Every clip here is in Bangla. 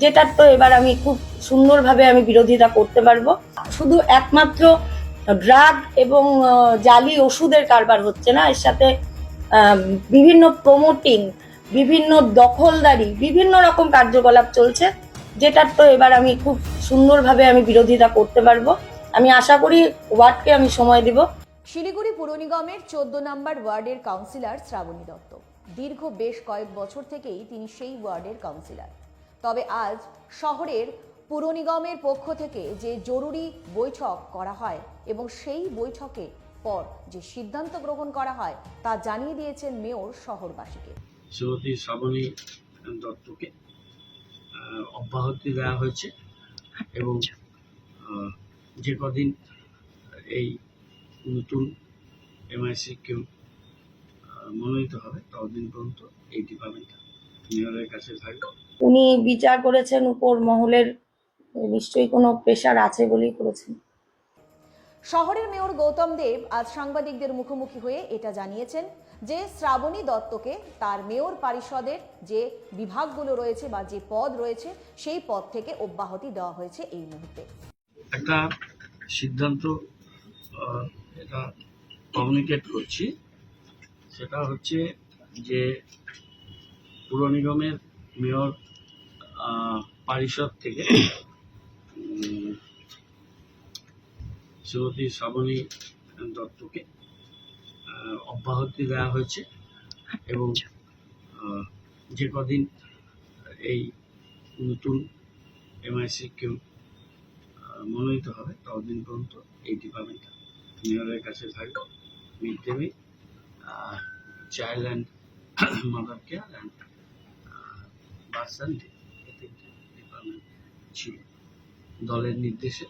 যেটার তো এবার আমি খুব সুন্দরভাবে আমি বিরোধিতা করতে পারব। শুধু একমাত্র ড্রাগ এবং জালি ওষুধের কারবার হচ্ছে না, এর সাথে বিভিন্ন প্রমোটিং, বিভিন্ন দখলদারি, বিভিন্ন রকম কার্যকলাপ চলছে যেটার তো এবার আমি খুব সুন্দরভাবে আমি বিরোধিতা করতে পারব। আমি আশা করি ওয়ার্ডকে আমি সময় দিব। শিলিগুড়ি পুর নিগমের চোদ্দ নম্বর ওয়ার্ডের কাউন্সিলর শ্রাবণী দত্ত। দীর্ঘ বেশ কয়েক বছর থেকেই তিনি সেই ওয়ার্ডের কাউন্সিলর। তবে আজ শহরের পুর নিগমের পক্ষ থেকে যে জরুরি বৈঠক করা হয় এবং সেই বৈঠকে পর যে সিদ্ধান্ত গ্রহণ করা হয় তা জানিয়ে দিয়েছেন মেয়র শহরবাসীকে। শ্রীমতী শ্রাবণী দত্তকে অব্যাহতি দেওয়া হয়েছে এবং যে কদিন এই নতুন এমআইসি কেউ মনোনীত হবে, ততদিন পর্যন্ত এই ডিপার্টমেন্টটা মেয়রের কাছে থাকবে। উনি বিচার করেছেন উপর মহলের নিশ্চয়ই কোনো প্রেশার আছে বলেই করেছেন। শহরের মেয়র গৌতম দেব আজ সাংবাদিকদের মুখোমুখি হয়ে এটা জানিয়েছেন যে শ্রাবণী দত্তকে তার মেয়র পরিষদের যে বিভাগগুলো রয়েছে বা যে পদ রয়েছে সেই পদ থেকে অব্যাহতি দেওয়া হয়েছে এই মুহূর্তে। একটা সিদ্ধান্ত এটা কমিউনিকেট করছি। সেটা হচ্ছে যে পুর নিগমের মেয়র পরিষদ থেকে শ্রীমতী শ্রাবণী দত্তকে অব্যাহতি দেওয়া হয়েছে এবং আহ, যে কদিন এই নতুন এমআইসি কেউ মনোনীত হবে ততদিন পর্যন্ত এই ডিপার্টমেন্টটা মেয়রের কাছে থাকবে। Mid day meal child and mother care and bus and এই তিনটে ডিপার্টমেন্ট ছিল দলের নির্দেশে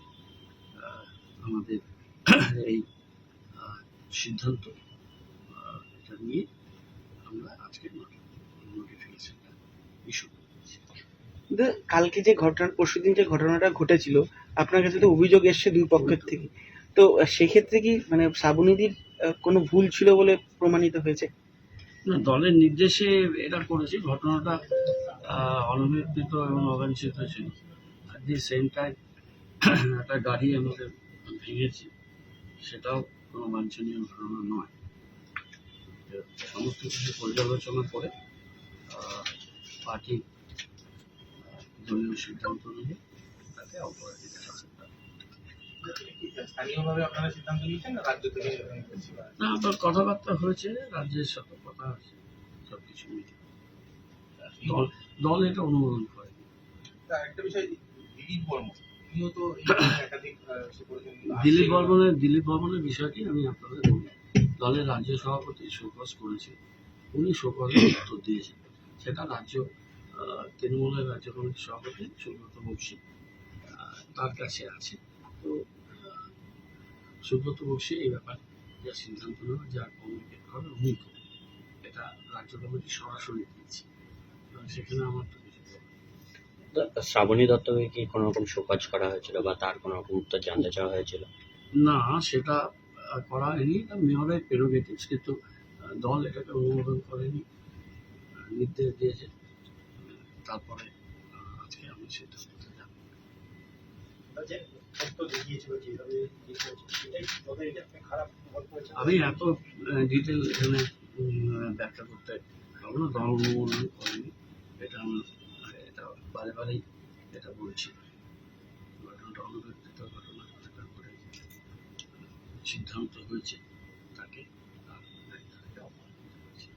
আমাদের এই সিদ্ধান্ত এটা নিয়ে আমরা আজকে নোটিফিকেশনটা ইস্যু কালকে যে ঘটনা পরশুদিন যে ঘটনাটা ঘটেছিল আপনার কাছে তো অভিযোগ এসছে দুই পক্ষের থেকে। তো সেক্ষেত্রে কি মানে শ্রাবণীদির কোনো ভুল ছিল বলে প্রমাণিত হয়েছে? না দলের নির্দেশে এটা করেছি। ঘটনাটা অনভিপ্রেত এবং অবাঞ্ছিত ছিল। দি সেম টাইম একটা গাড়ি আমাদের ভেঙেছে। সেটাও কোনো বাঞ্ছনীয় ঘটনা নয়। সমস্ত কিছু পর্যালোচনা করে পার্টি দলীয় সিদ্ধান্ত নিয়ে তাকে অপরাধী দেখা স্থানীয়ভাবে আপনারা সিদ্ধান্ত নিয়েছেন না আবার কথাবার্তা হয়েছে রাজ্যের সাথে কথা হয়েছে সব কিছু মিলে দল দল এটা অনুমোদন করে একটা বিষয় দিলীপ বর্মন। তিনিও তো একাধিক আহ, সে করেছেন। দিলীপ বর্মনের দিলীপ বর্মনের বিষয়টি আমি আপনাদের বলি দলের রাজ্য সভাপতি শোকজ করেছে। উনি শোকজের উত্তর দিয়েছেন। সেটা রাজ্য তৃণমূলের রাজ্য কমিটির সভাপতি সুব্রত বক্সি তার কাছে আছে। তো সুব্রত বক্সি এই ব্যাপারে যা সিদ্ধান্ত নেবে যা কমিউনিকেট করে উনি এটা রাজ্য কমিটি সরাসরি দিয়েছে। সেখানে আমার। শ্রাবণী দত্তকে কি কোনো রকম শোকজ করা হয়েছিল বা তার কোনো রকম উত্তর জানতে চাওয়া হয়েছিল? না সেটা করা হয়নি। মেয়রের প্রেরোগেটিভস কিন্তু দল এটাকে অনুমোদন করেনি নির্দেশ দিয়েছে। তারপরে আজকে আমি সেটা করতে যাব। আমি এত ডিটেল এখানে ব্যাখ্যা করতে পারব না দল অনুমোদন করেনি। এটা আমার বারে বারেই এটা বলছি ঘটনাটা অনুব্যক্তিত ঘটনা পরে সিদ্ধান্ত হয়েছে তাকে হয়েছে।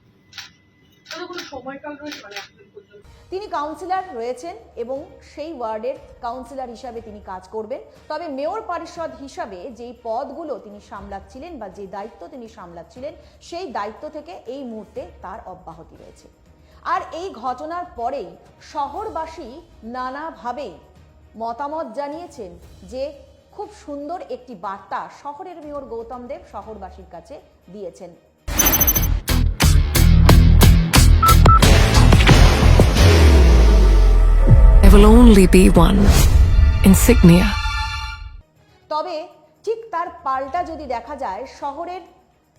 তিনি কাউন্সিলর রয়েছেন এবং সেই ওয়ার্ডের কাউন্সিলর হিসাবে তিনি কাজ করবেন। তবে মেয়র পরিষদ হিসাবে যেই পদগুলো তিনি সামলাচ্ছিলেন বা যে দায়িত্ব তিনি সামলাচ্ছিলেন সেই দায়িত্ব থেকে এই মুহূর্তে তার অব্যাহতি রয়েছে। আর এই ঘটনার পরেই শহরবাসী নানাভাবে মতামত জানিয়েছেন যে খুব সুন্দর একটি বার্তা শহরের মেয়র গৌতম দেব শহরবাসীর কাছে দিয়েছেন There will only be one insignia. তবে ঠিক তার পাল্টা যদি দেখা যায় শহরের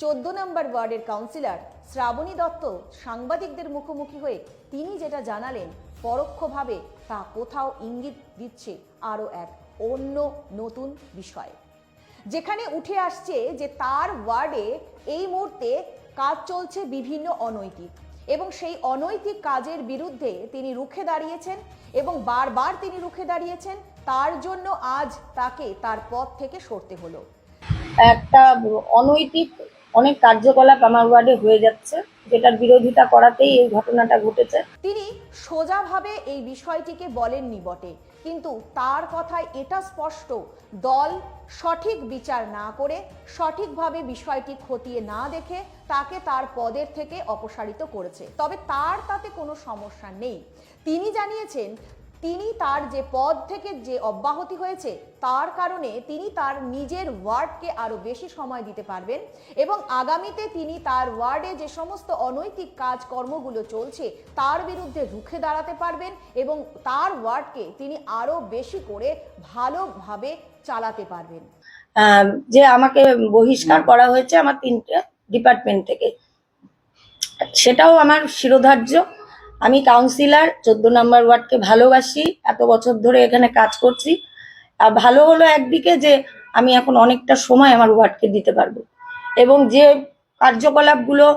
চোদ্দ নম্বর ওয়ার্ডের কাউন্সিলর শ্রাবণী দত্ত সাংবাদিকদের মুখোমুখি হয়ে তিনি যেটা জানালেন, পরোক্ষভাবে তা কোথাও ইঙ্গিত দিচ্ছে আরও এক অন্য নতুন বিষয়। যেখানে উঠে আসছে যে তার ওয়ার্ডে এই মুহূর্তে কাজ চলছে বিভিন্ন অনৈতিক এবং সেই অনৈতিক কাজের বিরুদ্ধে তিনি রুখে দাঁড়িয়েছেন এবং বারবার তিনি রুখে দাঁড়িয়েছেন, তার জন্য আজ তাকে তার পথ থেকে সরতে হলো। একটা অনৈতিক অনেক কার্যকলাপ আমার ওয়ার্ডে হয়ে যাচ্ছে, যেটার বিরোধিতা করাতেই এই ঘটনাটা ঘটেছে। তিনি সোজাভাবে এই বিষয়টিকে বলেননি বটে, কিন্তু তার কথায় এটা স্পষ্ট, দল সঠিক বিচার না করে সঠিকভাবে বিষয়টি খতিয়ে না দেখে তাকে তার পদের থেকে অপসারিত করেছে। তবে তার তাতে কোনো সমস্যা নেই। তিনি জানিয়েছেন তিনি তার যে পদ থেকে যে অব্যাহতি হয়েছে তার কারণে তিনি তার নিজের ওয়ার্ডকে আরও বেশি সময় দিতে পারবেন এবং আগামীতে তিনি তার ওয়ার্ডে যে সমস্ত অনৈতিক কাজকর্মগুলো চলছে তার বিরুদ্ধে রুখে দাঁড়াতে পারবেন এবং তার ওয়ার্ডকে তিনি আরও বেশি করে ভালোভাবে চালাতে পারবেন। যে আমাকে বহিষ্কার করা হয়েছে আমার তিনটে ডিপার্টমেন্ট থেকে সেটাও আমার শিরোধার্য। আমি কাউন্সিলর চোদ্দ নম্বর ওয়ার্ডকে ভালোবাসি, এত বছর ধরে এখানে কাজ করছি। আর ভালো হলো একদিকে যে আমি এখন অনেকটা সময় আমার ওয়ার্ডকে দিতে পারব। এবং যে কার্যকলাপগুলো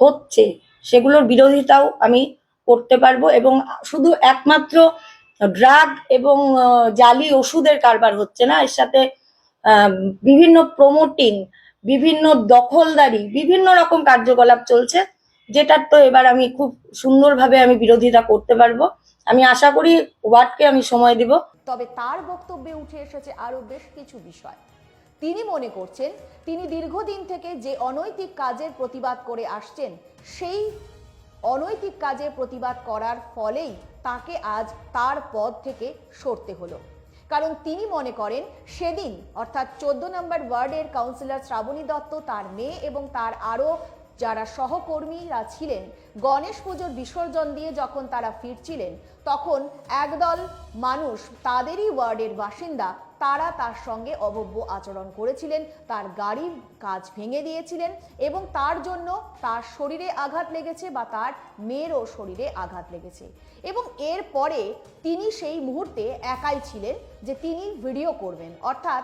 হচ্ছে, সেগুলোর বিরোধিতাও আমি করতে পারব এবং শুধু একমাত্র ড্রাগ এবং জালি ওষুধের কারবার হচ্ছে না, এর সাথে বিভিন্ন প্রমোটিং বিভিন্ন দখলদারি, বিভিন্ন রকম কার্যকলাপ চলছে। যেটার তো এবার আমি খুব সুন্দরভাবে আমি বিরোধিতা করতে পারব। আমি আশা করি ওয়ার্ডকে আমি সময় দিব। তবে তার বক্তব্যে উঠে এসেছে আরও বেশ কিছু বিষয়। তিনি মনে করছেন, তিনি দীর্ঘদিন থেকে যে অনৈতিক কাজের প্রতিবাদ করে আসছেন, সেই অনৈতিক কাজের প্রতিবাদ করার ফলেই তাকে আজ তার পদ থেকে সরতে হলো। কারণ তিনি মনে করেন, সেদিন, অর্থাৎ চোদ্দ নম্বর ওয়ার্ডের কাউন্সিলর শ্রাবণী দত্ত, তার মেয়ে এবং তার আরও যারা সহকর্মীরা ছিলেন, গণেশ পুজোর বিসর্জন দিয়ে যখন তারা ফিরছিলেন, তখন একদল মানুষ, তাদেরই ওয়ার্ডের বাসিন্দা, তারা তার সঙ্গে অভব্য আচরণ করেছিলেন, তার গাড়ির কাজ ভেঙে দিয়েছিলেন এবং তার জন্য তার শরীরে আঘাত লেগেছে বা তার মেয়েরও শরীরে আঘাত লেগেছে। এবং এরপরে তিনি সেই মুহূর্তে একাই ছিলেন যে তিনি ভিডিও করবেন। অর্থাৎ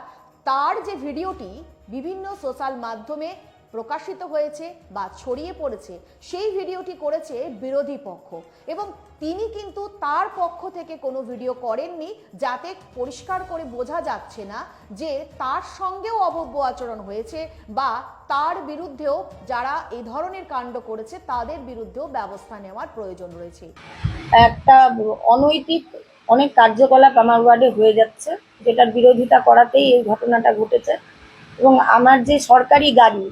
তার যে ভিডিওটি বিভিন্ন সোশ্যাল মাধ্যমে প্রকাশিত হয়েছে বা ছড়িয়ে পড়েছে, সেই ভিডিওটি করেছে বিরোধী পক্ষ। এবং তিনি কিন্তু তার পক্ষ থেকে কোনো ভিডিও করেননি যাতে পরিষ্কার করে বোঝা যাচ্ছে না যে তার সঙ্গেও অভব্য আচরণ হয়েছে বা তার বিরুদ্ধেও যারা এই ধরনের কাণ্ড করেছে তাদের বিরুদ্ধেও ব্যবস্থা নেওয়ার প্রয়োজন রয়েছে। একটা অনৈতিক অনেক কার্যকলাপ আমার ওয়ার্ডে হয়ে যাচ্ছে, যেটার বিরোধিতা করাতেই এই ঘটনাটা ঘটেছে। এবং আমার যে সরকারি গাড়ি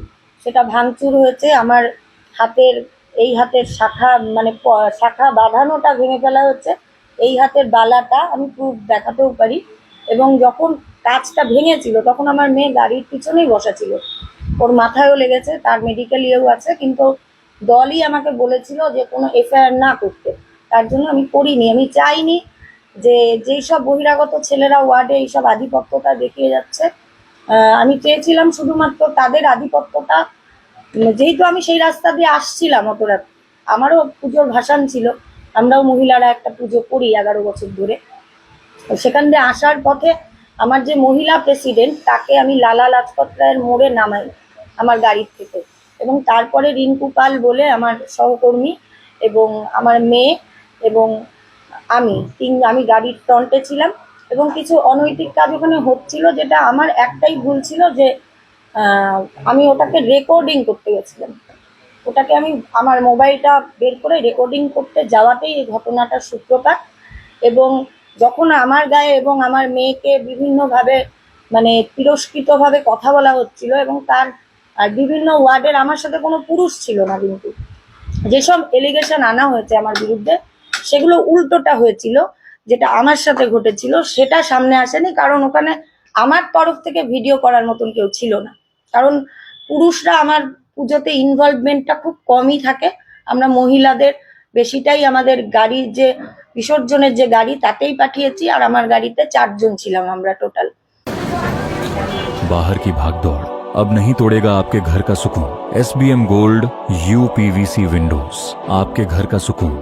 সেটা ভাঙচুর হয়েছে। আমার হাতের, এই হাতের শাখা মানে শাখা বাঁধানোটা ভেঙে ফেলা হচ্ছে। এই হাতের বালাটা আমি প্রুফ দেখাতেও পারি। এবং যখন কাজটা ভেঙেছিল, তখন আমার মেয়ে গাড়ির পিছনেই বসা ছিল। ওর মাথায়ও লেগেছে, তার মেডিকেল ইয়েও আছে। কিন্তু দলই আমাকে বলেছিল যে কোনো এফআইআর না করতে। তার জন্য আমি করিনি। আমি চাইনি যে যেই সব বহিরাগত ছেলেরা ওয়ার্ডে এইসব আধিপত্যতা দেখিয়ে যাচ্ছে আমি চেয়েছিলাম শুধুমাত্র তাদের আধিপত্যটা। যেহেতু আমি সেই রাস্তা দিয়ে আসছিলাম অত রাত আমারও পুজোর ভাসান ছিল। আমরাও মহিলারা একটা পুজো করি এগারো বছর ধরে। সেখান দিয়ে আসার পথে আমার যে মহিলা প্রেসিডেন্ট, তাকে আমি লালা লাজপত রায়ের মোড়ে নামাই আমার গাড়ির থেকে। এবং তারপরে রিঙ্কু পাল বলে আমার সহকর্মী এবং আমার মেয়ে এবং আমি, তিন, আমি গাড়ির ফ্রন্টে ছিলাম। এবং কিছু অনৈতিক কাজ ওখানে হচ্ছিল যেটা আমার একটাই ভুল ছিল যে আমি ওটাকে রেকর্ডিং করতে গেছিলাম। ওটাকে আমি আমার মোবাইলটা বের করে রেকর্ডিং করতে যাওয়াতেই এই ঘটনাটার সূত্রপাত এবং যখন আমার গায়ে এবং আমার মেয়েকে বিভিন্নভাবে মানে তিরস্কৃতভাবে কথা বলা হচ্ছিল এবং তার বিভিন্ন ওয়ার্ডের আমার সাথে কোনো পুরুষ ছিল না কিন্তু। যেসব এলিগেশন আনা হয়েছে আমার বিরুদ্ধে, সেগুলো উল্টোটা হয়েছিল। যেটা আমার সাথে ঘটেছিল সেটা সামনে আসেনি কারণ ওখানে আমার তরফ থেকে ভিডিও করার মতন কেউ ছিল না কারণ পুরুষরা আমার পুজোতে ইনভলভমেন্টটা খুব কমই থাকে আমরা মহিলাদের বেশিটাই আমাদের গাড়ির যে বিসর্জনের যে গাড়ি তাতেই পাঠিয়েছি আর আমার গাড়িতে চারজন ছিলাম আমরা টোটাল बाहर की भागदौड़ अब नहीं तोड़ेगा आपके घर का सुकून S B M gold U PVC windows आपके घर का सुकून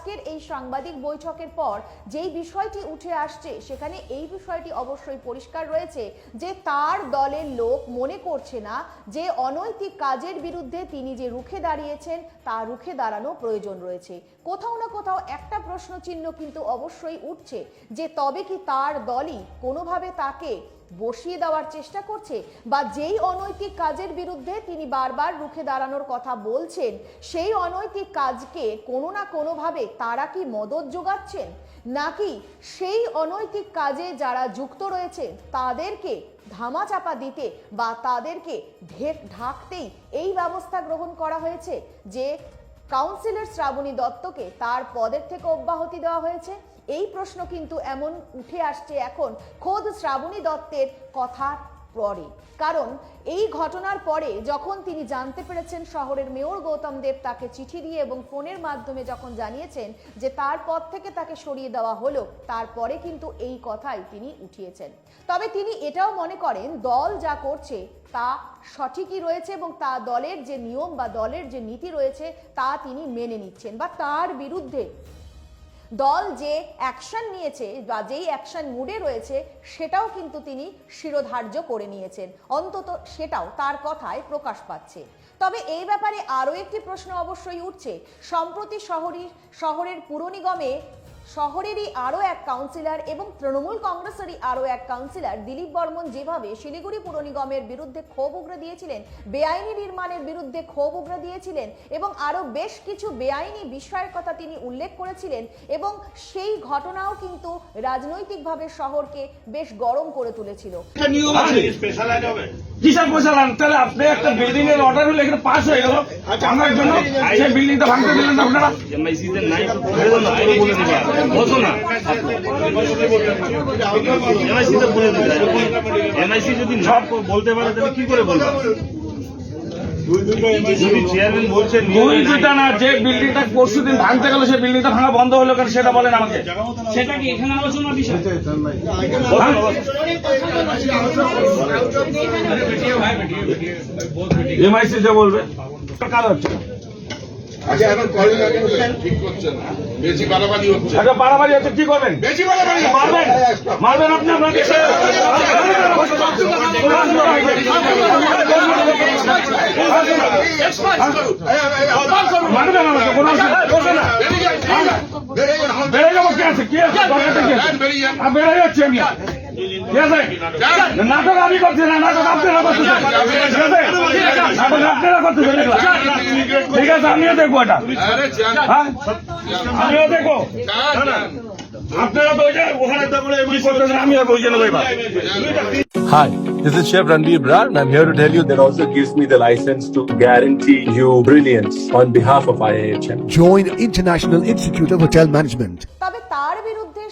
আজকের এই সাংবাদিক বৈঠকের পর যেই বিষয়টি উঠে আসছে, সেখানে এই বিষয়টি অবশ্যই পরিষ্কার রয়েছে যে তার দলের লোক মনে করছে না যে অনৈতিক কাজের বিরুদ্ধে তিনি যে রুখে দাঁড়িয়েছেন, তা রুখে দাঁড়ানো প্রয়োজন রয়েছে। কোথাও না কোথাও একটা প্রশ্ন চিহ্ন কিন্তু অবশ্যই উঠছে যে তবে কি তার দলই কোনোভাবে তাকে বসিয়ে দেওয়ার চেষ্টা করছে বা যেই অনৈতিক কাজের বিরুদ্ধে তিনি বারবার রুখে দাঁড়ানোর কথা বলছেন, সেই অনৈতিক কাজকে কোনো না কোনোভাবে তারা কি মদত যোগাচ্ছেন? নাকি সেই অনৈতিক কাজে যারা যুক্ত রয়েছে তাদেরকে ধামাচাপা দিতে বা তাদেরকে ঢেক ঢাকতেই এই ব্যবস্থা গ্রহণ করা হয়েছে যে কাউন্সিলর শ্রাবণী দত্তকে তার পদের থেকে অব্যাহতি দেওয়া হয়েছে? এই প্রশ্ন কিন্তু এমন উঠে আসছে এখন খোদ শ্রাবণী দত্তের কথা পরে। কারণ এই ঘটনার পরে যখন তিনি জানতে পেরেছেন শহরের মেয়র গৌতম দেব তাকে চিঠি দিয়ে এবং ফোনের মাধ্যমে যখন জানিয়েছেন যে তার পদ থেকে তাকে সরিয়ে দেওয়া হলো, তারপরে কিন্তু এই কথাই তিনি উঠিয়েছেন। তবে তিনি এটাও মনে করেন, দল যা করছে তা সঠিকই রয়েছে এবং তা দলের যে নিয়ম বা দলের যে নীতি রয়েছে তা তিনি মেনে নিচ্ছেন বা তার বিরুদ্ধে দল যে অ্যাকশন নিয়েছে বা যেই অ্যাকশন মুডে রয়েছে, সেটাও কিন্তু তিনি শিরোধার্য করে নিয়েছেন। অন্তত সেটাও তার কথায় প্রকাশ পাচ্ছে। তবে এই ব্যাপারে আরও একটি প্রশ্ন অবশ্যই উঠছে। সম্প্রতি শহরের শহরের পুর নিগমে শহরেরই আরও এক কাউন্সিলর এবং তৃণমূল কংগ্রেসেরই আরও এক কাউন্সিলর দিলীপ বর্মন যেভাবে শিলিগুড়ি পুর নিগমের বিরুদ্ধে ক্ষোভ উগরে দিয়েছিলেন বেআইনি নির্মাণের বিরুদ্ধে ক্ষোভ উগরে দিয়েছিলেন এবং আরও বেশ কিছু বেআইনি বিষয়ের কথা তিনি উল্লেখ করেছিলেন এবং সেই ঘটনাও কিন্তু রাজনৈতিকভাবে শহরকে বেশ গরম করে তুলেছিল কিসের পয়সা তাহলে আপনি একটা বিল্ডিং এর অর্ডার হলে এখানে পাস হয়ে গেল আমার জন্য সেই বিল্ডিংটা ভাঙতে দিলেন আপনারা বসো না। তো বলে দিবে। এনআইসি যদি না বলতে পারে তাহলে কি করে বলবে? যদি চেয়ারম্যান বলছেন দুই দুইটা না যে বিল্ডিংটা পরশু দিন ভাঙতে গেল সেই বিল্ডিংটা ভাঙা বন্ধ হলো কেন সেটা বলেন আমাকে। সেটা কি এখানে আলোচনার বিষয়? এমআইসি যে বলবে। কাজ হচ্ছে। আচ্ছা এখন কলেজ ঠিক করছে বেশি বাড়াবাড়ি হচ্ছে আচ্ছা বাড়াবাড়ি হচ্ছে কি করবেন বেশি বাড়াবাড়ি মারবেন মারবেন আপনি আপনাকে মারবেন আমাকে কোনো অসুবিধা না বেড়ে যাব কে আছে কে আছে দরকারটা কি আছে বেরিয়ে যান আর বেড়ে যাচ্ছি আমি ঠিক আছে নাটক আমি করছি না নাটক আপনারা করতেছেন ঠিক আছে নাটক আপনারা করতেছেন এগুলা। ঠিক আছে আমিও দেখবো এটা আরে যান হ্যাঁ আমিও দেখবো যান, যান। আপনারা তো ওই যে ওখানে তো বলে কি করতেছেন আমিও ওই জন্য এবার Hi, this is Chef Ranveer Brar, and I'm here to tell you that also gives me the license to guarantee you brilliance on behalf of IIHM. Join International Institute of Hotel Management.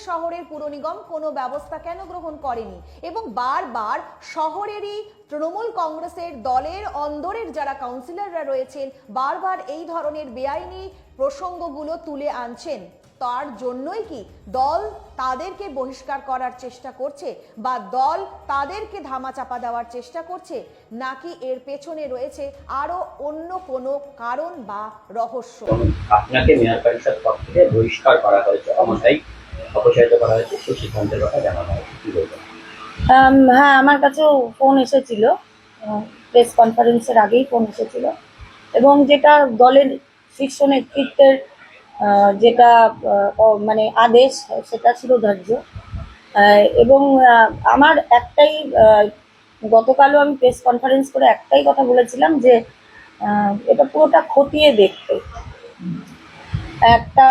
শহরের পুর নিগম কোনো ব্যবস্থা কেন গ্রহণ করেনি? এবং বারবার শহরেরই তৃণমূল কংগ্রেসের দলের অন্দরের যারা কাউন্সিলররা রয়েছেন, বারবার এই ধরনের বেআইনি প্রসঙ্গগুলো তুলে আনছেন। তার জন্যই কি দল তাদেরকে বহিষ্কার করার চেষ্টা করছে বা দল তাদেরকে ধামাচাপা দেওয়ার চেষ্টা করছে? নাকি এর পেছনে রয়েছে আরও অন্য কোনো কারণ বা রহস্য? আপনাকে মেয়র পরিষদ পদ থেকে বহিষ্কার করা হয়েছে অমতাই অপসারিত করা হয়েছে, সেই সিদ্ধান্তের কথা জানানো হয়েছে। কি হ্যাঁ আমার কাছেও ফোন এসেছিল। প্রেস কনফারেন্সের আগেই ফোন এসেছিল। এবং যেটা দলের শীর্ষ নেতৃত্বের যেটা মানে আদেশ, সেটা ছিল ধার্য। এবং আমার একটাই গতকালও আমি প্রেস কনফারেন্স করে একটাই কথা বলেছিলাম যে এটা পুরোটা খতিয়ে দেখতে। একটা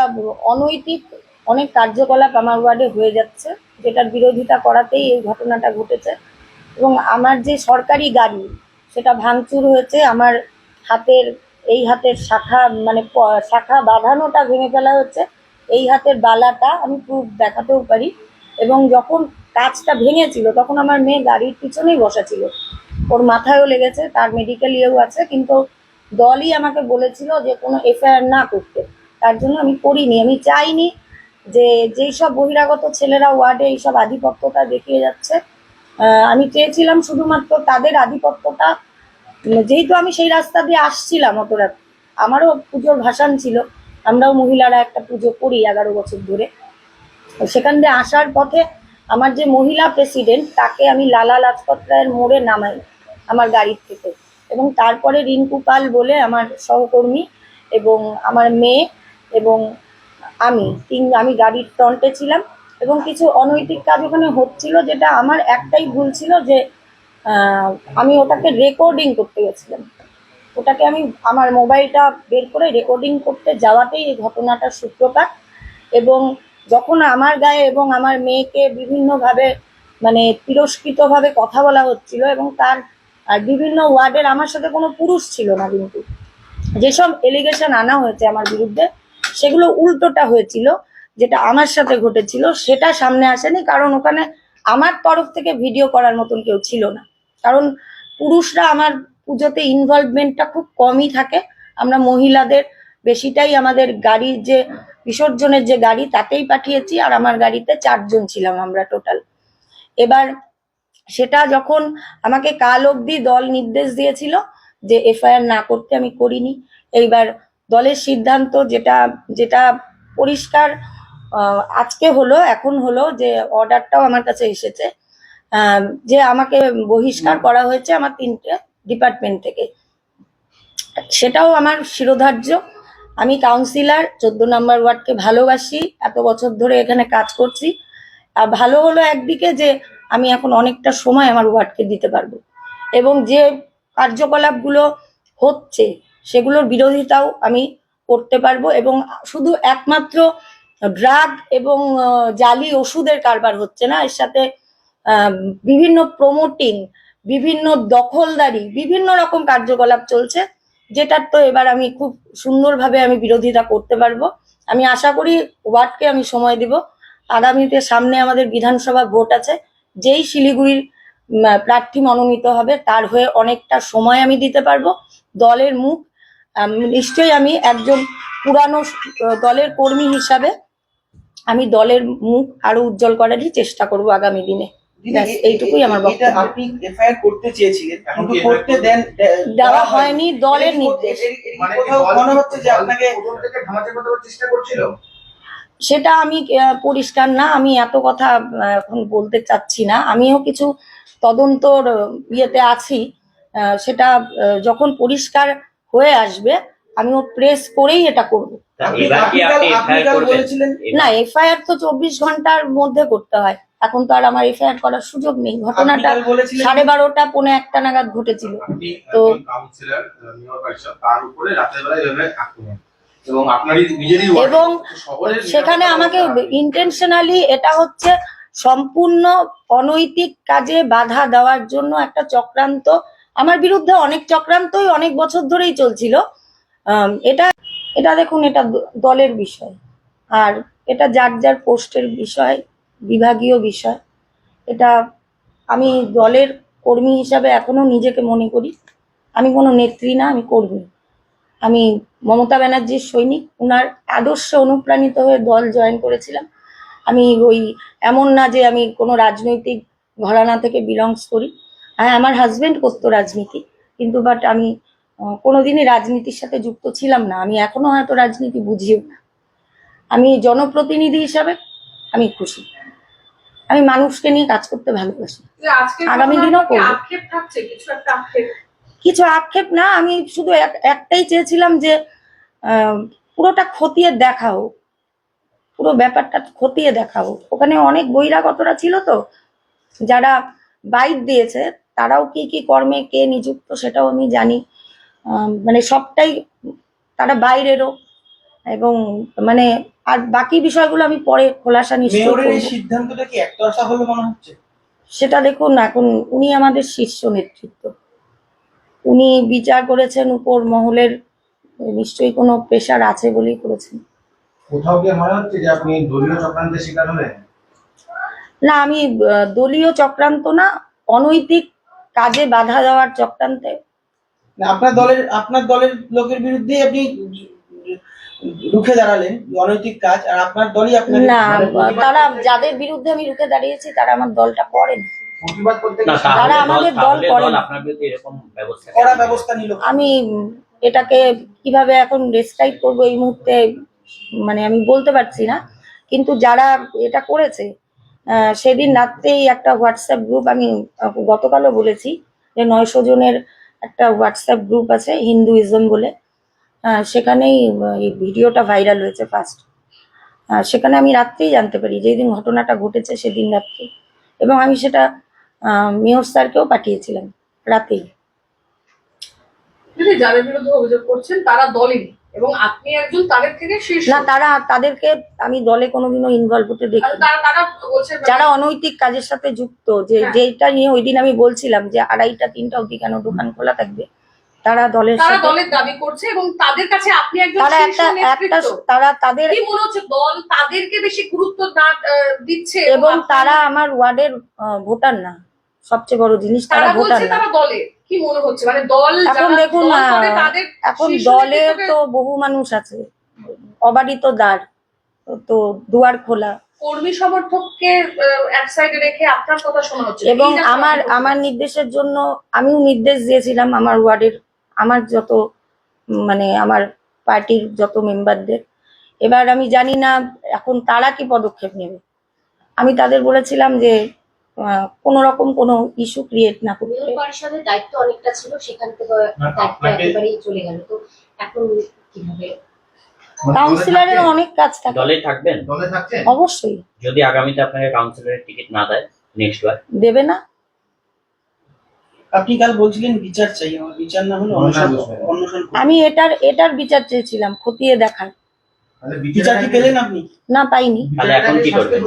অনৈতিক অনেক কার্যকলাপ আমার ওয়ার্ডে হয়ে যাচ্ছে, যেটার বিরোধিতা করাতেই এই ঘটনাটা ঘটেছে। এবং আমার যে সরকারি গাড়ি, সেটা ভাঙচুর হয়েছে, আমার হাতের, এই হাতের শাখা মানে শাখা বাঁধানোটা ভেঙে ফেলা হচ্ছে, এই হাতের বালাটা আমি প্রুফ দেখাতেও পারি। এবং যখন কাজটা ভেঙেছিল, তখন আমার মেয়ে গাড়ির পিছনেই বসা ছিল। ওর মাথায়ও লেগেছে, তার মেডিকেল ইয়েও আছে, কিন্তু দলই আমাকে বলেছিল যে কোনো এফআইআর না করতে। তার জন্য আমি করিনি, আমি চাইনি যে যেই সব বহিরাগত ছেলেরা ওয়ার্ডে এইসব আধিপত্যতা দেখিয়ে যাচ্ছে আমি চেয়েছিলাম শুধুমাত্র তাদের আধিপত্যটা যেহেতু আমি সেই রাস্তা দিয়ে আসছিলাম অত রাত আমারও পুজোর ভাসান ছিল, আমরাও মহিলারা একটা পুজো করি এগারো বছর ধরে। সেখান দিয়ে আসার পথে আমার যে মহিলা প্রেসিডেন্ট, তাকে আমি লালা লাজপত রায়ের মোড়ে নামাই আমার গাড়ির থেকে। এবং তারপরে রিঙ্কু পাল বলে আমার সহকর্মী এবং আমার মেয়ে এবং আমি, তিন, আমি গাড়ির ফ্রন্টে ছিলাম এবং কিছু অনৈতিক কাজ ওখানে হচ্ছিল যেটা আমার একটাই ভুল ছিল যে আমি ওটাকে রেকর্ডিং করতে গেছিলাম। ওটাকে আমি আমার মোবাইলটা বের করে রেকর্ডিং করতে যাওয়াতেই এই ঘটনাটার সূত্রপাত এবং যখন আমার গায়ে এবং আমার মেয়েকে বিভিন্নভাবে মানে তিরস্কৃতভাবে কথা বলা হচ্ছিল এবং তার বিভিন্ন ওয়ার্ডের আমার সাথে কোনো পুরুষ ছিল না কিন্তু। যেসব এলিগেশন আনা হয়েছে আমার বিরুদ্ধে সেগুলো উল্টোটা হয়েছিল, যেটা আমার সাথে ঘটেছিল, সেটা সামনে আসেনি, কারণ ওখানে আমার তরফ থেকে ভিডিও করার মতন কেউ ছিল না। কারণ পুরুষরা আমার পুজোতে ইনভলভমেন্টটা খুব কমই থাকে। আমরা মহিলাদের বেশিটাই আমাদের গাড়ির যে, বিসর্জনের যে গাড়ি তাতেই পাঠিয়েছি, আর আমার গাড়িতে চারজন ছিলাম আমরা টোটাল এবার সেটা যখন আমাকে কাল অবধি দল নির্দেশ দিয়েছিল যে এফআইআর না করতে আমি করিনি, এইবার দলের সিদ্ধান্ত যেটা যেটা পরিষ্কার আজকে হলো, এখন হলো যে অর্ডারটাও আমার কাছে এসেছে। যে আমাকে বহিষ্কার করা হয়েছে আমার তিনটে ডিপার্টমেন্ট থেকে। সেটাও আমার শিরোধার্য। আমি কাউন্সিলর, চোদ্দ নম্বর ওয়ার্ডকে ভালোবাসি, এত বছর ধরে এখানে কাজ করছি। আর ভালো হলো একদিকে যে আমি এখন অনেকটা সময় আমার ওয়ার্ডকে দিতে পারব। এবং যে কার্যকলাপগুলো হচ্ছে সেগুলোর বিরোধিতাও আমি করতে পারব এবং শুধু একমাত্র ড্রাগ এবং জালি ওষুধের কারবার হচ্ছে না, এর সাথে বিভিন্ন প্রমোটিং বিভিন্ন দখলদারি, বিভিন্ন রকম কার্যকলাপ চলছে, যেটার তো এবার আমি খুব সুন্দরভাবে আমি বিরোধিতা করতে পারব। আমি আশা করি ওয়ার্ডকে আমি সময় দিব। আগামীতে সামনে আমাদের বিধানসভা ভোট আছে, যেই শিলিগুড়ির প্রার্থী মনোনীত হবে, তার হয়ে অনেকটা সময় আমি দিতে পারব। দলের মুখ নিশ্চয়ই আমি একজন পুরানো দলের কর্মী হিসাবে আমি দলের মুখ আরও উজ্জ্বল করারই চেষ্টা করব আগামী দিনে। ব্যাস, এইটুকুই আমার বক্তব্য। আপনি এফআইআর করতে চেয়েছিলেন এখন কিন্তু করতে দেন দেওয়া হয়নি। দলের নির্দেশ। মানে কোথাও হচ্ছে যে আপনাকে থেকে ধামাচাপা চেষ্টা করছিল? সেটা আমি পরিষ্কার না আমি এত কথা এখন বলতে চাচ্ছি না। আমিও কিছু তদন্তর ইয়েতে আছি। সেটা যখন পরিষ্কার হয়ে আসবে আমিও প্রেস করেই এটা করব। না এফআইআর তো চব্বিশ ঘণ্টার মধ্যে করতে হয়। এখন তো আর আমার এফআইআর করার সুযোগ নেই। ঘটনাটা সাড়ে বারোটা পৌনে একটা নাগাদ ঘটেছিল। তো- এবং আপনারই নিজেরই ওয়ার্ড। এবং শহরের সেখানে আমাকে ইন্টেনশনালি এটা হচ্ছে সম্পূর্ণ অনৈতিক কাজে বাধা দেওয়ার জন্য একটা চক্রান্ত আমার বিরুদ্ধে অনেক চক্রান্তই অনেক বছর ধরেই চলছিল। এটা এটা দেখুন, এটা দলের বিষয়। আর এটা যার যার পোস্টের বিষয়, বিভাগীয় বিষয়। এটা আমি দলের কর্মী হিসাবে এখনও নিজেকে মনে করি। আমি কোনো নেত্রী না, আমি কর্মী। আমি মমতা ব্যানার্জির সৈনিক ওনার আদর্শে অনুপ্রাণিত হয়ে দল জয়েন করেছিলাম। আমি ওই, এমন না যে আমি কোনো রাজনৈতিক ঘরানা থেকে বিলংস করি। হ্যাঁ আমার হাজবেন্ড করতো রাজনীতি। কিন্তু বাট আমি কোনোদিনই রাজনীতির সাথে যুক্ত ছিলাম না। আমি এখনও হয়তো রাজনীতি বুঝিও না। আমি জনপ্রতিনিধি হিসাবে আমি খুশি। আমি মানুষকে নিয়ে কাজ করতে ভালোবাসি। আগামী দিনেও করব। কিছু আক্ষেপ? না আমি শুধু এক- একটাই চেয়েছিলাম যে পুরোটা খতিয়ে দেখাও। পুরো ব্যাপারটা খতিয়ে দেখাও। ওখানে অনেক বহিরাগতরা ছিল তো যারা বাইট দিয়েছে তারাও কি কি কর্মে কে নিযুক্ত সেটাও আমি জানি। মানে সবটাই তারা বাইরেরও এবং মানে আর বাকি বিষয়গুলো আমি পরে খোলাসা নিশ্চয়ই মেয়রের সিদ্ধান্তটা কি একতরফা হলো মনে হচ্ছে? সেটা দেখুন এখন উনি আমাদের শীর্ষ নেতৃত্ব। উনি বিচার করেছেন উপর মহলের নিশ্চয়ই কোনো প্রেশার আছে বলেই করেছেন। কোথাও কি মনে হচ্ছে যে আপনি দলীয় চক্রান্তের শিকার হলেন? না আমি দলীয় চক্রান্ত না অনৈতিক কাজে বাধা দেওয়ার চক্রান্তে। আপনার দলের আপনার দলের লোকের বিরুদ্ধে আপনি রুখে দাঁড়ালেন অনৈতিক কাজ আর আপনার দলই আপনার না তারা যাদের বিরুদ্ধে আমি রুখে দাঁড়িয়েছি তারা আমার দলটা করেন না। তারা আমাদের দল করে না। আপনার ব্যবস্থা নিল। আমি এটাকে কীভাবে এখন ডেসক্রাইব করব এই মুহূর্তে মানে আমি বলতে পারছি না কিন্তু যারা এটা করেছে সেদিন রাত্রেই একটা হোয়াটসঅ্যাপ গ্রুপ আমি গতকালও বলেছি যে নয়শো জনের একটা হোয়াটসঅ্যাপ গ্রুপ আছে হিন্দুইজম বলে। সেখানেই এই ভিডিওটা ভাইরাল হয়েছে ফার্স্ট সেখানে আমি রাত্রেই জানতে পারি, যেদিন ঘটনাটা ঘটেছে সেদিন রাত্রে। এবং আমি সেটা মেয়র স্যারকেও পাঠিয়েছিলাম রাতেই। যাদের বিরুদ্ধে অভিযোগ করছেন, তারা দলেরই এবং আপনি একজন তাদের থেকে শীর্ষ। না তারা তাদেরকে আমি দলে কোনোদিনও ইনভলভ হতে দেখি বলছে যারা অনৈতিক কাজের সাথে যুক্ত যে হ্যাঁ। যেটা নিয়ে ওই দিন আমি বলছিলাম যে আড়াইটা তিনটা অবধি কেন দোকান খোলা থাকবে? তারা দলের তারা দলের দাবি করছে এবং তাদের কাছে আপনি একজন তারা একটা একটা তারা তাদের কি মনে হচ্ছে দল তাদেরকে বেশি গুরুত্ব না দিচ্ছে এবং তারা আমার ওয়ার্ডের ভোটার না। সবচেয়ে বড় জিনিস তারা ভোটার না। দলে। কি মনে হচ্ছে? মানে দল এখন দেখুন তাদের এখন দলের তো বহু মানুষ আছে। অবারিত দ্বার তো দুয়ার খোলা। কর্মী সমর্থককে এক সাইডে রেখে আপনার কথা শোনা হচ্ছে। এবং আমার আমার নির্দেশের জন্য আমিও নির্দেশ দিয়েছিলাম আমার ওয়ার্ডের আমার যত মানে আমার পার্টির যত মেম্বারদের। এবার আমি জানি না এখন তারা কি পদক্ষেপ নেবে। আমি তাদের বলেছিলাম যে কোনো রকম কোনো ইস্যু ক্রিয়েট না করতে। মেয়র পরিষদের দায়িত্ব অনেকটা ছিল সেখান থেকে দায়িত্ব একেবারেই চলে গেল। তো এখন কীভাবে? কাউন্সিলরের অনেক কাজ থাকে। দলে থাকবেন? দলে থাকছেন? অবশ্যই। যদি আগামীতে আপনাকে কাউন্সিলরের টিকিট না দেয় নেক্সট বার? দেবে না। আপনি কাল বলছিলেন বিচার চাই আমার বিচার না হলে অনশন আমি এটার এটার বিচার চেয়েছিলাম খতিয়ে দেখার। তাহলে বিচার কি পেলেন আপনি? না পাইনি। তাহলে এখন কি করবেন?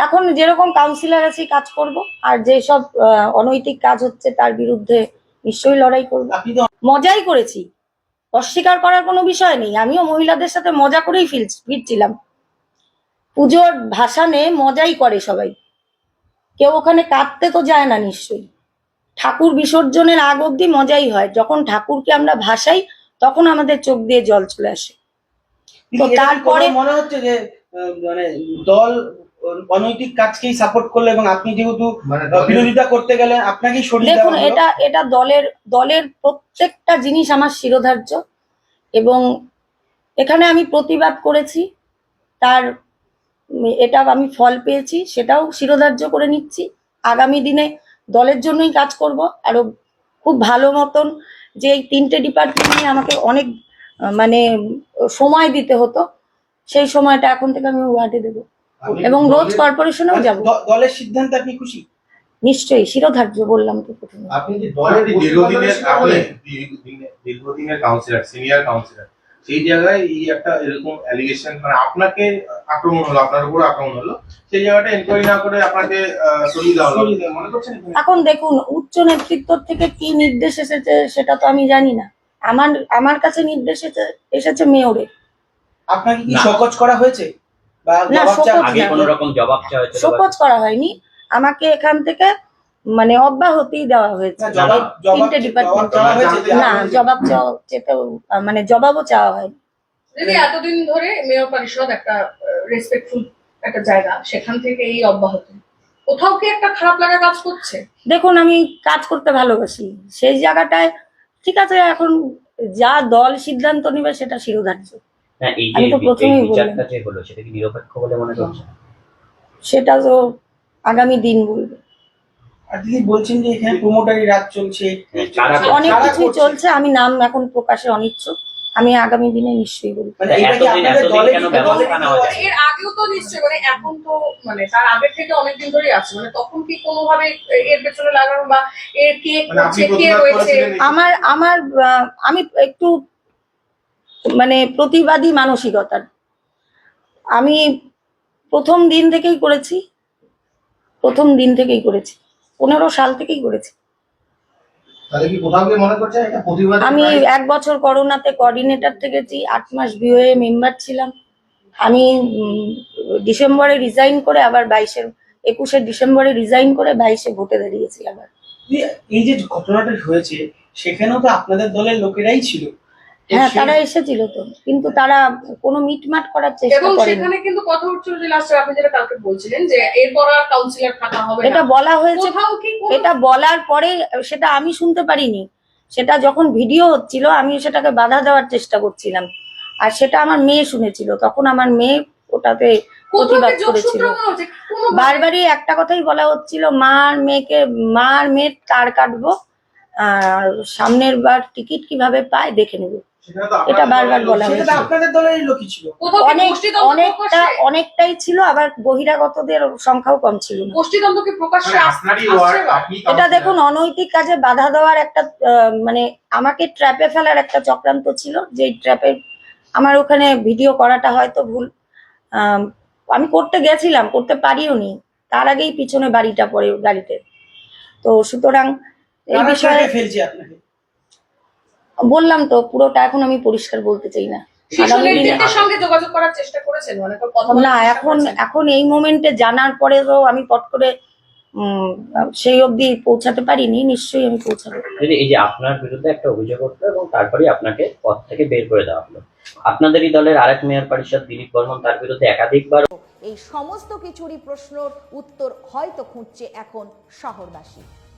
এখন যেরকম কাউন্সিলর আছি কাজ করব। আর যেসব অনৈতিক কাজ হচ্ছে তার বিরুদ্ধে নিশ্চয়ই লড়াই করব। মজাই করেছি। অস্বীকার করার কোনো বিষয় নেই। আমিও মহিলাদের সাথে মজা করেই ফিল ফিরছিলাম। পুজোর ভাসানে মজাই করে সবাই। কেউ ওখানে কাঁদতে তো যায় না নিশ্চয়ই। ঠাকুর বিসর্জনের আগ অব্দি মজাই হয়। যখন ঠাকুরকে আমরা ভাসাই তখন আমাদের চোখ দিয়ে জল চলে আসে। তো তারপরে- মনে হচ্ছে যে মানে দল অনৈতিক কাজকেই সাপোর্ট করল এবং আপনি যেহেতু মানে বিরোধিতা করতে গেলেন আপনাকেই সরিয়ে দেখুন দেওয়া হলো। এটা এটা দলের দলের প্রত্যেকটা জিনিস আমার শিরোধার্য এবং এখানে আমি প্রতিবাদ করেছি তার এটা আমি ফল পেয়েছি সেটাও শিরোধার্য করে নিচ্ছি আগামী দিনে দলের জন্যই কাজ করব আরও খুব ভালো মতন যে এই তিনটে ডিপার্টমেন্ট নিয়ে আমাকে অনেক মানে সময় দিতে হতো সেই সময়টা এখন থেকে আমি ওয়ার্ডে দেবো এবং রোজ কর্পোরেশনেও যাব। দলের সিদ্ধান্তে আপনি খুশি? নিশ্চয়ই শিরোধার্য বললাম তো প্রথমে। আপনি যে দলের দীর্ঘদিনের আপনি দীর্ঘদিনের- কাউন্সিলর সিনিয়র কাউন্সিলর সেই জায়গায় এই একটা এরকম অ্যালিগেশন মানে আপনাকে আক্রমণ হলো আপনার উপর আক্রমণ হলো সেই জায়গাটা এনকোয়ারি না করে আপনাকে সরিয়ে দেওয়া হলো। মনে করছেন এখন? দেখুন উচ্চ নেতৃত্ব থেকে কি নির্দেশ এসেছে সেটা তো আমি জানি না। আমার আমার কাছে নির্দেশ এসেছে- এসেছে মেয়রের। আপনাকে কি। শোকজ করা হয়েছে? না, শোকজ করা হয়নি। আমাকে এখান থেকে মানে অব্যাহতিই দেওয়া হয়েছে। তিনটে ডিপার্টমেন্ট না জবাব চাওয়া মানে জবাবও চাওয়া হয়নি। দিদি এতদিন ধরে মেয়র পরিষদ একটা রেসপেক্টফুল একটা জায়গা সেখান থেকে এই অব্যাহত। কোথাও কি একটা খারাপ লাগা কাজ করছে? দেখুন আমি কাজ করতে ভালোবাসি। সেই জায়গাটায় ঠিক আছে এখন যা দল সিদ্ধান্ত নেবে সেটা শিরোধার্য। না এই যে আমি তো এই প্রথমেই বিচারটা যে হলো সেটা কি নিরপেক্ষ বলে মনে করছেন? সেটা তো আগামী দিন বলবে। আর দিদি বলছেন যে এখানে প্রমোটারি রাজ চলছে। কারা করছে? অনেক কারা কিছুই করছে? চলছে আমি নাম এখন প্রকাশে অনিচ্ছুক। আমি আগামী দিনে নিশ্চয়ই বলব। মানে এটা কি এতদিন- আপনাদের এতদিন দলে কেন কি- ব্যবস্থা নেওয়া যায়? আছে? এর আগেও তো নিশ্চয়ই মানে এখন তো মানে তার আগের থেকে অনেকদিন ধরেই আছে। মানে তখন কি কোনোভাবে এর পেছনে লাগানো বা এর কে মানে আপনি করছে কে প্রতিবাদ রয়েছে? করেছিলেন এই- আমার আমার আহ, আমি একটু মানে প্রতিবাদী মানসিকতার। আমি প্রথম দিন থেকেই করেছি প্রথম দিন থেকেই করেছি পনেরো সাল থেকেই করেছি। আমি এক বছর করোনাতে কোঅর্ডিনেটর থেকেছি আট মাস বিওএ মেম্বার ছিলাম। আমি ডিসেম্বরে রিজাইন করে আবার বাইশের একুশে ডিসেম্বরে রিজাইন করে বাইশে ভোটে দাঁড়িয়েছি আবার। এই যে ঘটনাটা হয়েছে সেখানেও তো আপনাদের দলের লোকেরাই ছিল। হ্যাঁ তারা এসেছিল তো। কিন্তু তারা কোনো মিটমাট করার চেষ্টা এবং করেনি। সেখানে কিন্তু কথা উঠছিল যে লাস্টে আপনি যেটা কালকে বলছিলেন যে এরপর আর কাউন্সিলর থাকা হবে এটা বলা হয়েছে এটা বলার পরে সেটা আমি শুনতে পারিনি। সেটা যখন ভিডিও হচ্ছিল আমি সেটাকে বাধা দেওয়ার চেষ্টা করছিলাম। আর সেটা আমার মেয়ে শুনেছিল। তখন আমার মেয়ে ওটাতে প্রতিবাদ করেছিল। মনে বারবারই একটা কথাই বলা হচ্ছিল মার মেয়েকে মার মেয়ের তার কাটবো আর সামনের বার টিকিট কীভাবে পায় দেখে নেব। এটা বারবার বলা হয়েছে। আপনাদের দলের লোকই ছিল। অনেক অনেকটা অনেকটাই ছিল আবার বহিরাগতদের সংখ্যাও কম ছিল প্রকাশ্যে মানে এটা দেখুন অনৈতিক কাজে বাধা দেওয়ার একটা আহ, মানে আমাকে ট্র্যাপে ফেলার একটা চক্রান্ত ছিল যেই ট্র্যাপে আমার ওখানে ভিডিও করাটা হয়তো ভুল। আম, আমি করতে গেছিলাম করতে পারিও নি তার আগেই পিছনে বাড়িটা পড়ে গাড়িতে। তো সুতরাং এই বিষয়ে ফেলছি আপনাকে। বললাম তো পুরোটা এখন আমি পরিষ্কার বলতে চাই না। মানে না এখন এখন এই মোমেন্টে জানার পরে তো আমি পট করে উম, সেই অবধি পৌঁছাতে পারিনি নিশ্চয়ই আমি পৌঁছাবো। এই যে আপনার বিরুদ্ধে একটা অভিযোগ উঠল এবং তারপরে আপনাকে পদ থেকে বের করে দেওয়া হলো। আপনাদেরই দলের আরেক মেয়র পরিষদ দিলীপ বর্মন তার বিরুদ্ধে একাধিকবার এই সমস্ত কিছুরই প্রশ্নর উত্তর হয়তো খুঁজছে এখন শহরবাসী।